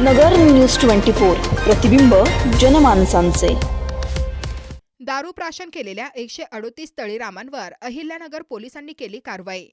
नगर news twenty four प्रतिबिंब जनमानसांचे. दारू प्राशन केलेल्या एकशे अडोतीस तळीरामांवर अहिल्यानगर पोलिसांनी केली कारवाई.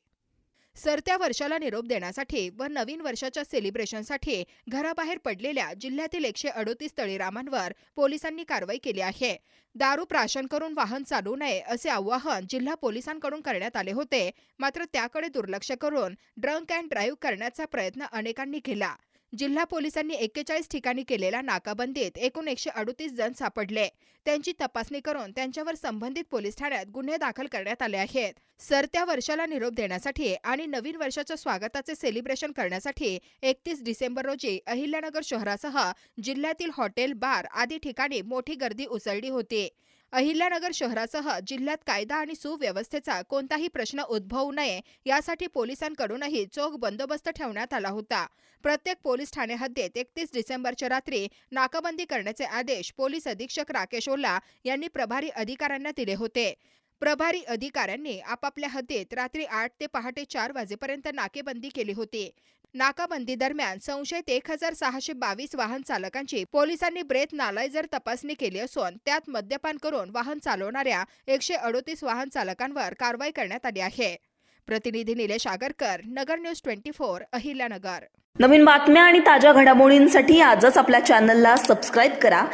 सरत्या वर्षाला निरोप देण्यासाठी व नवीन वर्षाच्या सेलिब्रेशनसाठी घराबाहेर पडलेल्या जिल्ह्यातील एकशे अडोतीस तळीरामांवर पोलिसांनी कारवाई केली आहे. दारू प्राशन करून वाहन चालू नये असे आवाहन जिल्हा पोलिसांकडून करण्यात आले होते. मात्र त्याकडे दुर्लक्ष करून ड्रंक अँड ड्राईव्ह करण्याचा प्रयत्न अनेकांनी केला. जिल्हा पोलिसांनी एक्केचाळीस ठिकाणी केलेल्या नाकाबंदीत एकूण एकशे अडुतीस जण सापडले. त्यांची तपासणी करून त्यांच्यावर संबंधित पोलीस ठाण्यात गुन्हे दाखल करण्यात आले आहेत. सरत्या वर्षाला निरोप देण्यासाठी आणि नवीन वर्षाच्या स्वागताचे सेलिब्रेशन करण्यासाठी एकतीस डिसेंबर रोजी अहिल्यानगर शहरासह जिल्ह्यातील हॉटेल बार आदी ठिकाणी मोठी गर्दी उसळली होती. अहिल्यानगर शहरासह जिल्ह्यात कायदा आणि सुव्यवस्थेचा कोणताही प्रश्न उद्भवू नये यासाठी पोलिसांकडूनही चोख बंदोबस्त ठेवण्यात आला होता. प्रत्येक पोलीस ठाणे हद्दीत एकतीस डिसेंबरच्या रात्री नाकाबंदी करण्याचे आदेश पोलीस अधीक्षक राकेश ओला यांनी प्रभारी अधिकाऱ्यांना दिले होते. प्रभारी अधिकाऱ्यांनी आपापल्या हद्दीत रात्री आठ ते पहाटे चार वाजेपर्यंत नाकेबंदी केली होती. नाकाबंदी दरम्यान संशयित एक हजार सहाशे बावीस वाहन चालकांची पोलिसांनी ब्रेथ नालायजर तपासणी केली असून त्यात मद्यपान करून वाहन चालवणाऱ्या एकशे अडोतीस वाहन चालकांवर कारवाई करण्यात आली आहे. प्रतिनिधी Nilesh Agarkar Nagar news twenty four Ahilyanagar. नवीन बातम्या आणि ताज्या घडामोडींसाठी आजच आपल्या चॅनलला सबस्क्राईब करा.